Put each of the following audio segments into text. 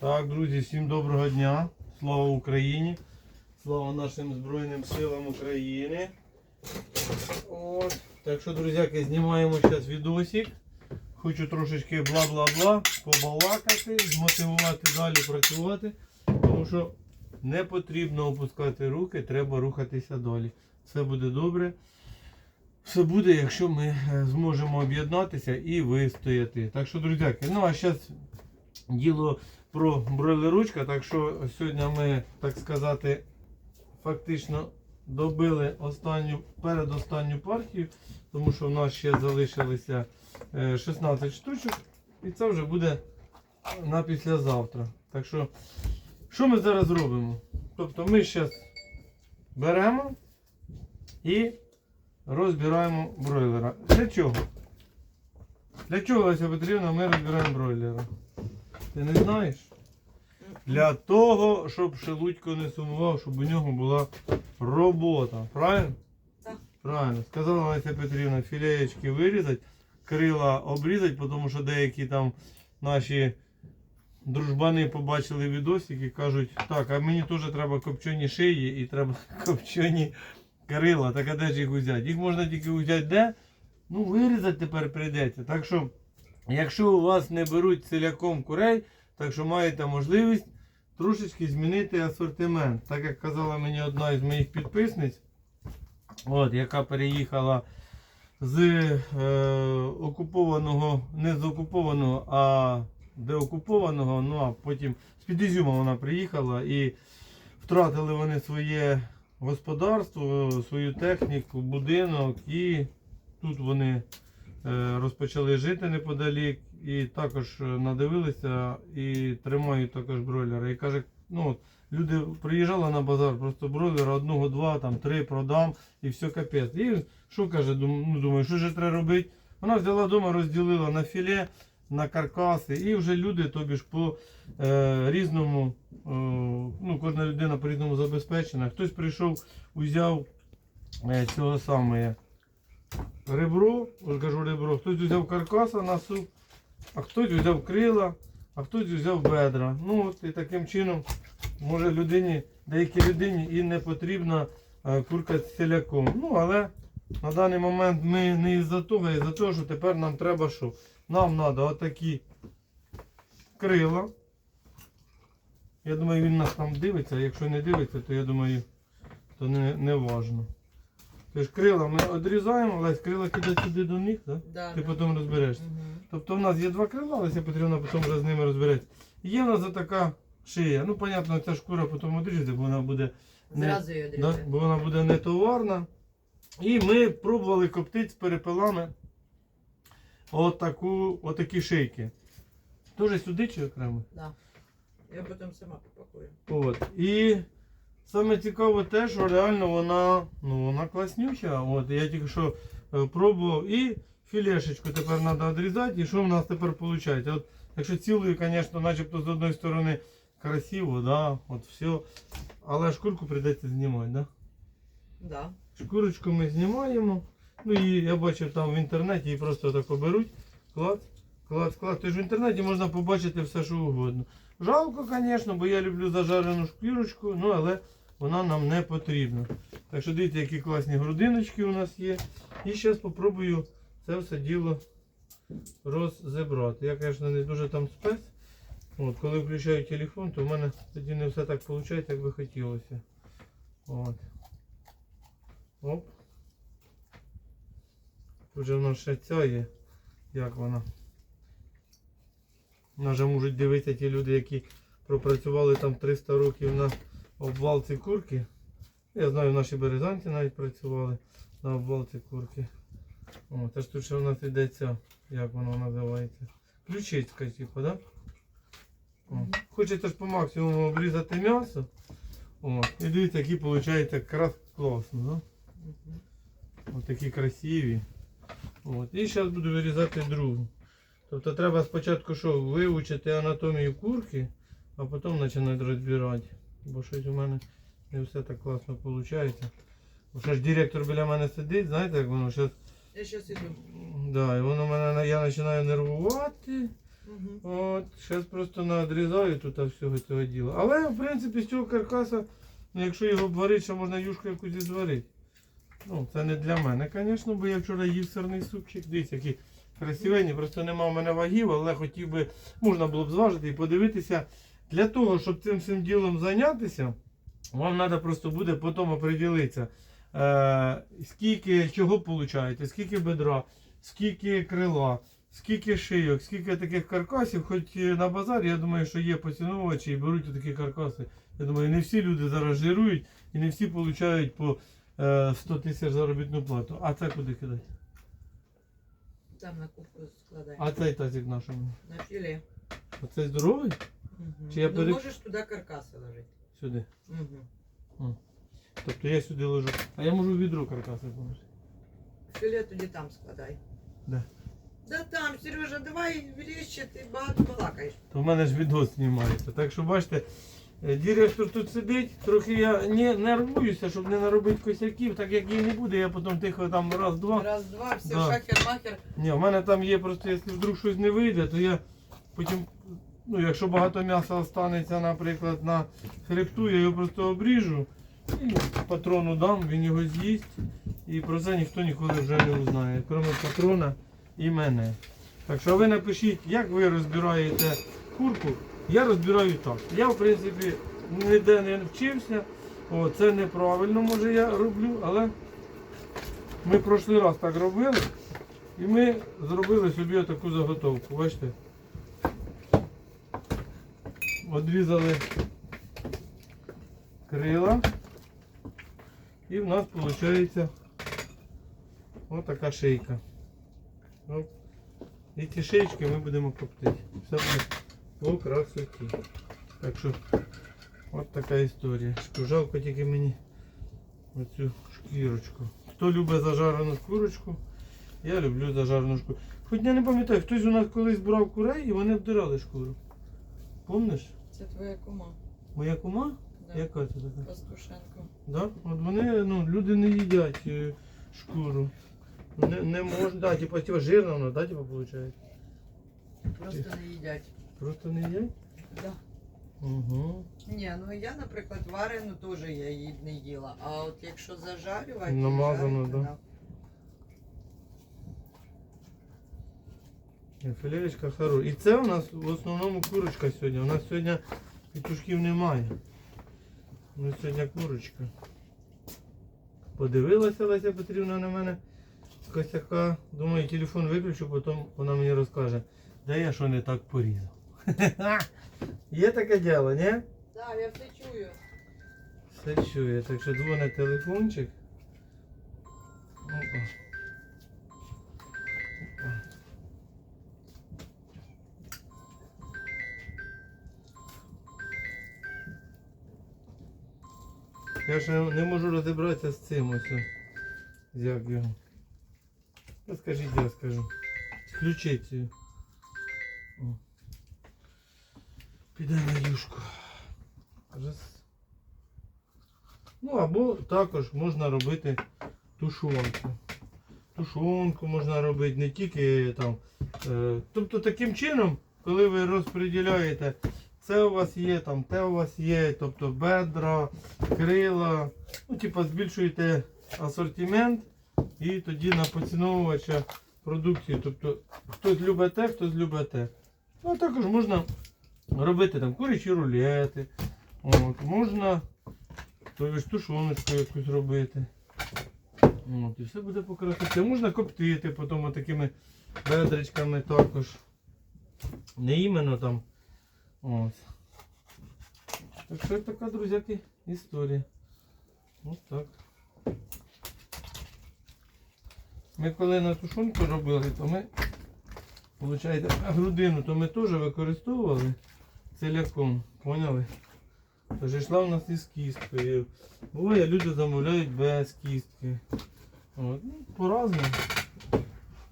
Так, друзі, всім доброго дня. Слава Україні. Слава нашим Збройним силам України. От. Так що, друзяки, знімаємо зараз відосик. Хочу трошечки бла-бла-бла, побалакати, змотивувати далі працювати. Тому що не потрібно опускати руки, треба рухатися далі. Все буде добре. Все буде, якщо ми е, зможемо об'єднатися і вистояти. Так що, друзяки, ну а зараз діло про бройлеручка. Так що сьогодні ми, так сказати, фактично добили останню, передостанню партію, тому що в нас ще залишилося е, 16 штучок, і це вже буде на післязавтра. Так що, що ми зараз робимо? Тобто ми зараз беремо і розбираємо бройлера. Для чого? Для чого Леся Петрівна ми розбираємо бройлера? Ти не знаєш? Для того, щоб Шелудько не сумував, щоб у нього була робота. Правильно? Так. Правильно. Сказала Леся Петрівна, філеєчки вирізати, крила обрізати, тому що деякі там наші дружбани побачили відосик і кажуть, так, а мені теж треба копчені шиї і треба копчені крила. Так а де ж їх взяти? Їх можна тільки взяти де? Ну, вирізати тепер прийдеться. Так що, якщо у вас не беруть ціляком курей, так що маєте можливість трошечки змінити асортимент. Так як казала мені одна із моїх підписниць, от, яка переїхала з е, окупованого, не з окупованого, а деокупованого, ну а потім з-під Ізюма вона приїхала і втратили вони своє господарство, свою техніку, будинок і тут вони розпочали жити неподалік і також е, надивилися і тримають також бройлера. І каже, ну люди приїжджали на базар, просто бройлера одного, два, там три продам і все капець. І що каже, ну, думаю, що ж треба робити? Вона взяла вдома, розділила на філе, на каркаси, і вже люди, тобі ж по е, різному, е, ну, кожна людина по різному забезпечена. Хтось прийшов, узяв е, цього саме ребро, ось кажу ребро, хтось взяв каркаса на суп, а хтось взяв крила, а хтось взяв бедра. Ну от і таким чином може людині, деякій людині і не потрібна е, курка з ціляком. Ну але на даний момент ми не із-за того, а із-за того, що тепер нам треба що? Нам треба отакі крила. Я думаю, він нас там дивиться, а якщо не дивиться, то я думаю, то не, не важно. Тож крила ми відрізаємо, Лесь, крила кидай сюди до них, так? Да, Ти да. потім розберешся. Мгм. Тобто в нас є два крила, Леся Петрівна потім вже з ними розбереться. Є в нас така шия. Ну, понятно, ця шкура потім одріжеться, бо вона буде не, Зразу її да, одрізати. бо вона буде не товарна. І ми пробували коптити з перепелами отаку, отакі шийки. Дуже сюди чи окремо? Да. Я потім сама попакую. От. І саме цікаве те, що реально вона, ну, вона класнюча. От, я тільки що е, пробував. І філешечку тепер треба відрізати. І що в нас тепер виходить? От, якщо цілою, звісно, начебто з одної сторони красиво, да, от все. Але шкурку прийдеться знімати, да? Да. Шкурочку ми знімаємо. Ну і я бачив там в інтернеті її просто так беруть. Клац, клац, клац. Тож в інтернеті можна побачити все, що угодно. Жалко, звісно, бо я люблю зажарену шкірочку, ну але вона нам не потрібна. Так що дивіться, які класні грудиночки у нас є. І зараз спробую це все діло роззебрати. Я, звісно, не дуже там спец. От, коли включаю телефон, то в мене тоді не все так виходить, як би хотілося. От. Оп. Тут же в ще ця є. Як вона? Же можуть дивитися ті люди, які пропрацювали там 300 років на обвалці курки. Я знаю, наші березанці навіть працювали на обвалці курки. О, теж тут ще в нас ця, як вона називається. Ключицька, типу, да? О. Хочеться ж по максимуму обрізати м'ясо. О, і дивіться, які виходить якраз класно, да? Ось такі красиві. От. І зараз буду вирізати другу. Тобто треба спочатку що, вивчити анатомію курки, а потім починати розбирати. Бо щось у мене не все так класно виходить. Бо що ж директор біля мене сидить, знаєте, як воно зараз. Я зараз іду. Да, і воно мене я починаю нервувати. Мгм. От, зараз просто наодрізаю тут всього цього діла. Але, в принципі, з цього каркаса, ну, якщо його варити, ще можна юшку якусь зварити. Ну, це не для мене, звісно, бо я вчора їв сирний супчик. Дивіться, який красивенький. Просто нема в мене вагів, але хотів би, можна було б зважити і подивитися. Для того, щоб цим всім ділом зайнятися, вам треба просто буде потім оприділитися, е, скільки чого виходить, скільки бедра, скільки крила, скільки шийок, скільки таких каркасів, хоч е, на базарі, я думаю, що є поціновувачі і беруть такі каркаси. Я думаю, не всі люди зараз жирують і не всі отримують по е, 100 тисяч заробітну плату. А це куди кидати? Там на кухню складай. А цей тазик нашому. На філе. Оцей здоровий? Мгм. Чи я ну, пере- можеш туди каркаси ложити. Сюди. Угу. Тобто я сюди ложу. А я можу в відро каркаси положити. Філе тоді там складай. Де? Да там, Сережа, давай вріще, ти багато балакаєш. То в мене ж відос знімається. Так що бачите, е, директор тут сидить, трохи я не нервуюся, щоб не наробити косяків, так як її не буде, я потім тихо там раз-два. Раз, два, все, Да. шахер-махер. Ні, в мене там є просто, якщо вдруг щось не вийде, то я потім, ну якщо багато м'яса останеться, наприклад, на хребту, я його просто обріжу і патрону дам, він його з'їсть. І про це ніхто ніколи вже не узнає, крім патрона і мене. Так що ви напишіть, як ви розбираєте курку. Я розбираю так. Я, в принципі, ніде не вчився. О, це неправильно, може я роблю, але ми прошлий раз так робили. І ми зробили собі таку заготовку. Бачите? Одрізали крила. І в нас виходить ось така шийка. І ці шиєчки ми будемо коптити. Все буде по красоті. Так що от така історія. Що Жалко тільки мені оцю шкірочку. Хто любить зажарену курочку, я люблю зажарену шкуру. Хоч я не пам'ятаю, хтось у нас колись брав курей і вони вдирали шкуру. Помниш? Це твоя кума. Моя кума? Да. Яка це така? Пастушенко. Да? От вони, ну, люди не їдять е, шкуру. Не, не можна, да, типа, типа жирна вона, да, типа, виходить? Просто не їдять. Просто не їдять? Да. Угу. Ні, ну я, наприклад, варену теж я її не їла. А от якщо зажарювати, Намазано, жарити, да. Філеєчка хороша. І це у нас в основному курочка сьогодні. У нас сьогодні петушків немає. У нас сьогодні курочка. Подивилася Леся Петрівна на мене косяка. Думаю, телефон виключу, потім вона мені розкаже, де я що не так порізав. Є таке діло, ні? Так, я все чую. Все чує. Так що дзвонить телефончик. Опа. Опа. Я ще не можу розібратися з цим ось. Як його. Та скажіть, я скажу. Включіть цю. Піде на юшку. Ну або також можна робити тушонку. Тушонку можна робити не тільки там. Е, тобто таким чином, коли ви розподіляєте, це у вас є, там, те у вас є, тобто бедра, крила, ну, типа збільшуєте асортимент і тоді на поціновувача продукції. Тобто хтось любить те, хтось любить те. Ну, а також можна робити там курячі рулети. От, можна ж тушоночку якусь робити. От, і все буде по красоті. Можна коптити потім такими бедричками також. Не іменно там. Ось. Так що така, друзяки, історія. Ось так. Ми коли на тушонку робили, то ми, виходить, грудину то ми теж використовували целяком. Поняли? Тож йшла в нас із кісткою. Буває, люди замовляють без кістки. От, ну, по-разному.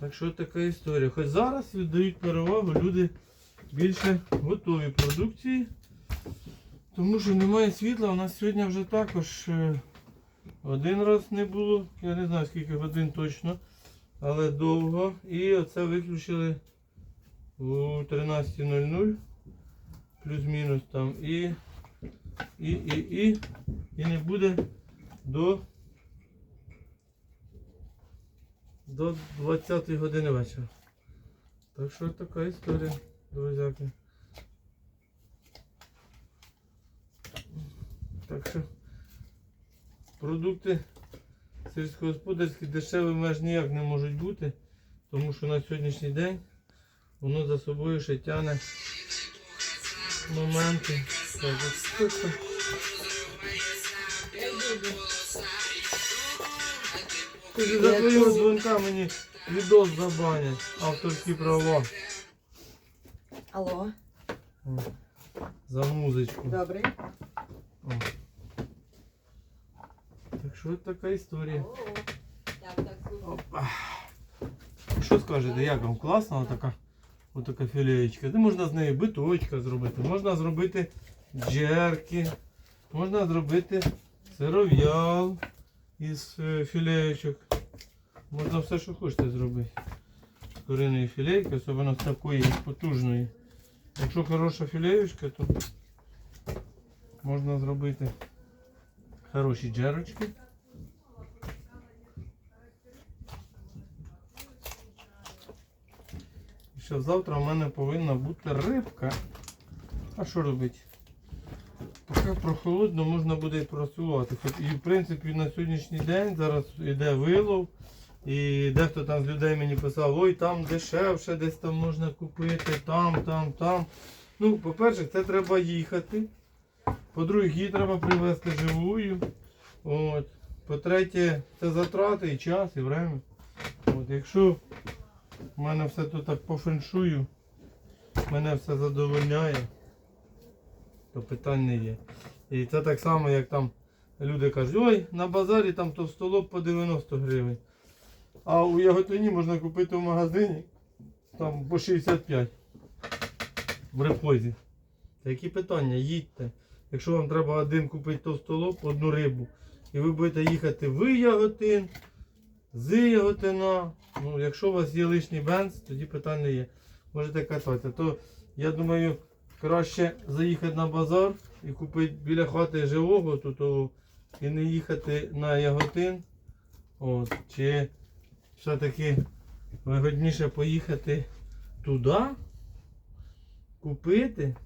Так що така історія. Хоч зараз віддають перевагу люди більше готові продукції. Тому що немає світла. У нас сьогодні вже також е, один раз не було. Я не знаю скільки годин точно. Але довго. І оце виключили у 13.00 плюс-мінус там і, і, і, і, і не буде до, до 20 години вечора. Так що така історія, друзяки. Так що продукти сільськогосподарські дешевими аж ніяк не можуть бути, тому що на сьогоднішній день воно за собою ще тягне моменти. От? Ти за твого дзвонка мені відос забанять, авторські права. Алло, За музичку. добрий. О. Так що така історія. Так, так, слухай. Опа. Що скажете, як вам класна отака, отака філеєчка? Можна з неї биточка зробити, можна зробити джерки, можна зробити сиров'ял із е, філеєчок. Можна все, що хочете зробити. З куриної філейки, особливо з такої потужної. Якщо хороша філеєчка, то можна зробити хороші джерочки. Що завтра в мене повинна бути рибка. А що робити? Поки прохолодно можна буде і працювати. І в принципі на сьогоднішній день зараз йде вилов. І дехто там з людей мені писав, ой, там дешевше, десь там можна купити, там, там, там. Ну, по-перше, це треба їхати. По-друге, її треба привезти живою. От. По-третє, це затрати і час, і время. От, якщо у мене все тут так по феншую, мене все задовольняє, то питань не є. І це так само, як там люди кажуть, ой, на базарі там товстолоб по 90 гривень. А у Яготині можна купити в магазині там по 65 в репозі. Які питання? Їдьте. Якщо вам треба один купити товстолоб, одну рибу, і ви будете їхати в Яготин, з Яготина. Ну, якщо у вас є лишній бенз, тоді питань не є. Можете кататися. То я думаю, краще заїхати на базар і купити біля хати живого тут і не їхати на Яготин. От, чи все-таки вигодніше поїхати туди, купити,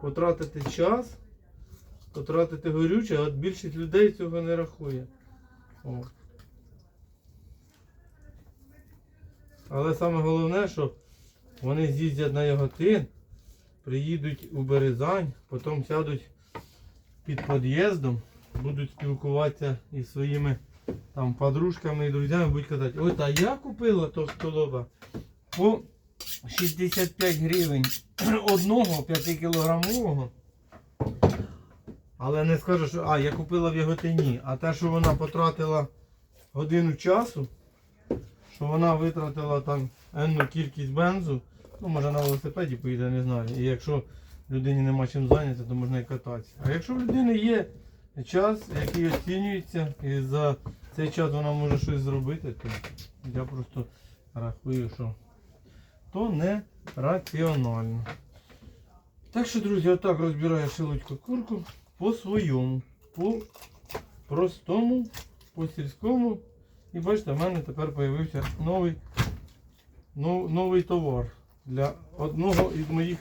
потратити час, потратити горюче, а от більшість людей цього не рахує. О. Але саме головне, що вони з'їздять на Яготин, приїдуть у Березань, потім сядуть під під'їздом, будуть спілкуватися із своїми там подружками і друзями, будуть казати, ой, та я купила товстолоба по 65 гривень одного 5 кілограмового. Але не скажу, що а, я купила в Яготині, а те, що вона потратила годину часу, що вона витратила там енну кількість бензу, ну може на велосипеді поїде, не знаю. І якщо людині нема чим зайнятися, то можна і кататися. А якщо в людини є час, який оцінюється, і за цей час вона може щось зробити, то я просто рахую, що то не раціонально. Так що, друзі, отак розбираю шелудьку курку по своєму, по простому, по сільському. І бачите, в мене тепер з'явився новий, нов- новий товар для одного із моїх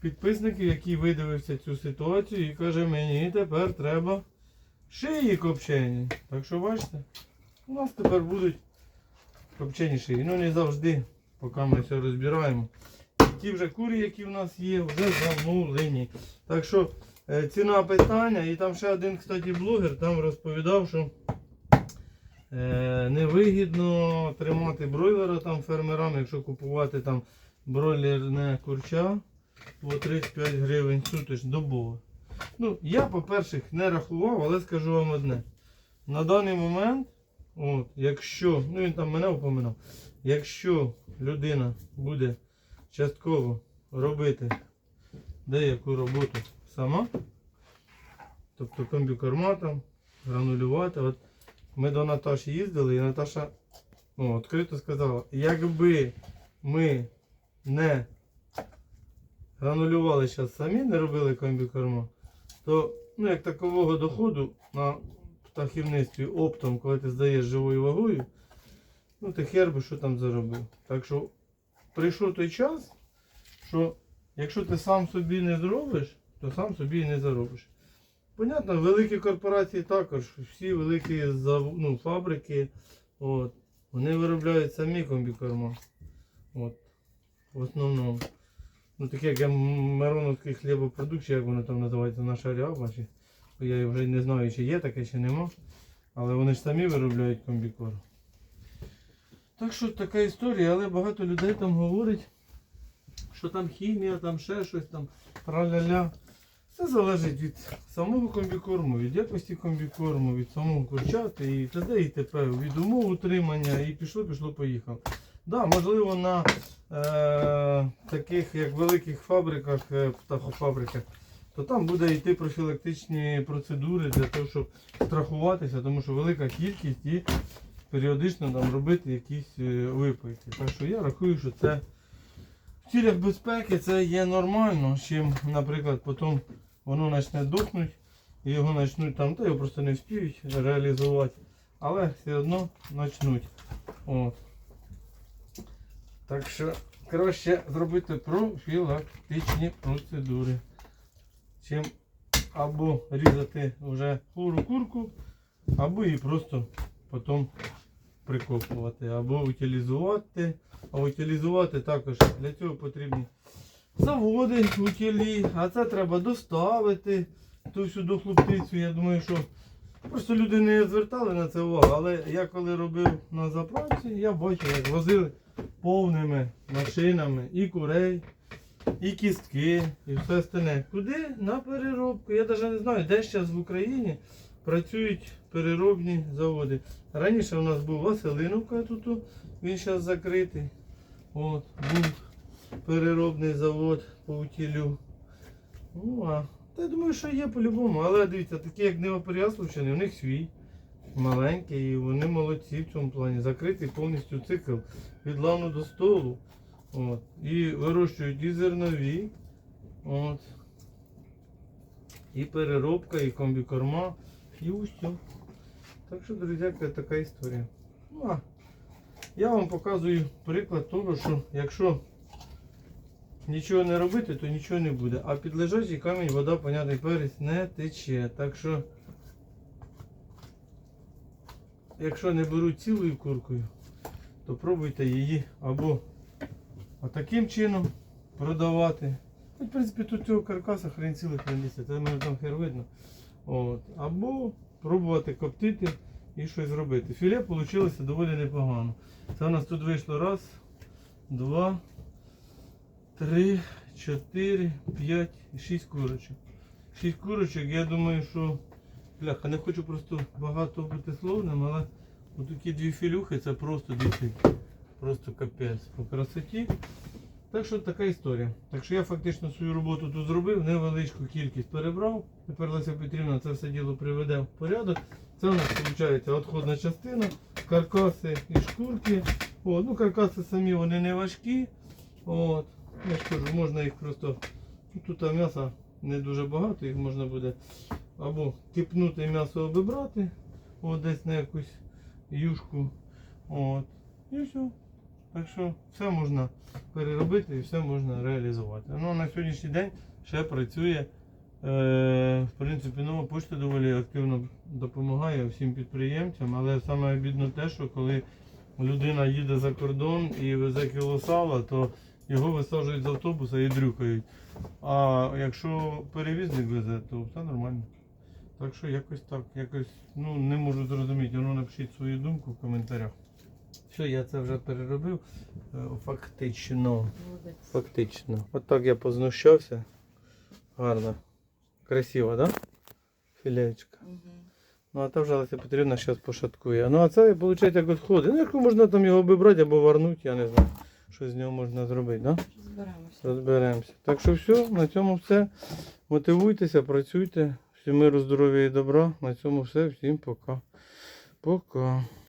підписників, який видивився цю ситуацію і каже, мені тепер треба шиї копчені. Так що бачите, у нас тепер будуть копчені шиї. Ну не завжди, поки ми все розбираємо. Ті вже курі, які в нас є, вже замовлені. Так що ціна питання, і там ще один, кстати, блогер там розповідав, що е, невигідно тримати бройлера там фермерам, якщо купувати там бройлерне курча по 35 гривень сутиш добово. Ну, я, по-перше, не рахував, але скажу вам одне. На даний момент, от, якщо, ну він там мене упоминав, якщо людина буде частково робити деяку роботу сама, тобто комбікорма там, гранулювати. От ми до Наташі їздили і Наташа ну, відкрито сказала, якби ми не гранулювали зараз самі, не робили комбікорма, то ну, як такового доходу на птахівництві оптом, коли ти здаєш живою вагою, ну ти хер би що там заробив. Так що прийшов той час, що якщо ти сам собі не зробиш, то сам собі і не заробиш. Понятно, великі корпорації також, всі великі ну, фабрики, от, вони виробляють самі комбікорма. От, в основному. Ну таке як Мироновський хлібопродукт, чи як воно там називається, наша ряба. Чи, я вже не знаю, чи є таке, чи нема. Але вони ж самі виробляють комбікор. Так що така історія, але багато людей там говорить, що там хімія, там ще щось там, траля-ля. Це залежить від самого комбікорму, від якості комбікорму, від самого курчати і т.д. і т.п. від умов утримання і пішло, пішло, поїхав. Да, можливо, на е, таких як великих фабриках, е, птахофабриках, то там буде йти профілактичні процедури для того, щоб страхуватися, тому що велика кількість і періодично там робити якісь е, випайки. Так що я рахую, що це в цілях безпеки це є нормально, чим, наприклад, потім воно почне дохнути, і його почнуть там, та його просто не встигнуть реалізувати, але все одно почнуть. Так що краще зробити профілактичні процедури, чим або різати вже хвору курку, або її просто потім прикопувати, або утилізувати. А утилізувати також для цього потрібні заводи утилі, а це треба доставити ту всю дохлу. Я думаю, що просто люди не звертали на це увагу, але я коли робив на заправці, я бачив, як возили повними машинами і курей, і кістки, і все остальне. Куди? На переробку. Я навіть не знаю, де зараз в Україні працюють переробні заводи. Раніше у нас був Василиновка тут, він зараз закритий. От, був переробний завод по утілю. Ну, а я думаю, що є по-любому. Але дивіться, такі як Новопереяславщини, у них свій маленький, і вони молодці в цьому плані. Закритий повністю цикл від лану до столу. От. І вирощують і зернові. От. І переробка, і комбікорма, і усе. Так що, друзяки, така історія. Ну, а я вам показую приклад того, що якщо нічого не робити, то нічого не буде. А під лежачий камінь вода, понятний перець, не тече. Так що, якщо не беруть цілою куркою, то пробуйте її або отаким чином продавати. Ну, В принципі, тут цього каркаса хрен цілих хрен десять, це мене там хер видно. От. Або пробувати коптити і щось робити. Філе вийшло доволі непогано. Це у нас тут вийшло раз, два, три, чотири, п'ять, шість курочок. Шість курочок, я думаю, що. Бляха, не хочу просто багато бути словним, але отакі дві філюхи це просто дійсно. Просто капець по красоті. Так що така історія. Так що я фактично свою роботу тут зробив, невеличку кількість перебрав. Тепер Леся Петрівна це все діло приведе в порядок. Це у нас виходить відходна частина, каркаси і шкурки. От, ну Каркаси самі вони не важкі. От. Я ж можна їх просто. ну, Тут м'яса не дуже багато, їх можна буде або кипнути м'ясо обібрати, от десь на якусь юшку. От. І все. Так що все можна переробити і все можна реалізувати. Ну, на сьогоднішній день ще працює. Е, в принципі, нова пошта доволі активно допомагає всім підприємцям, але саме обідно те, що коли людина їде за кордон і везе кіло сала, то його висаджують з автобуса і дрюкають. А якщо перевізник везе, то все нормально. Так що якось так, якось ну, не можу зрозуміти. Ну напишіть свою думку в коментарях. Все, я це вже переробив. Е, Фактично. Молодець. Фактично. От так я познущався. Гарно. Красиво, так? Да? Філеєчка. Мгм. Ну а та вже Леся Петрівна зараз пошаткує. Ну а це виходить як відходи. Ну як можна там його обібрати або варнути, я не знаю. Що з нього можна зробити, да? Розберемося. Розберемося. Так що все, на цьому все. Мотивуйтеся, працюйте. Всім миру, здоров'я і добра. На цьому все. Всім пока. Пока.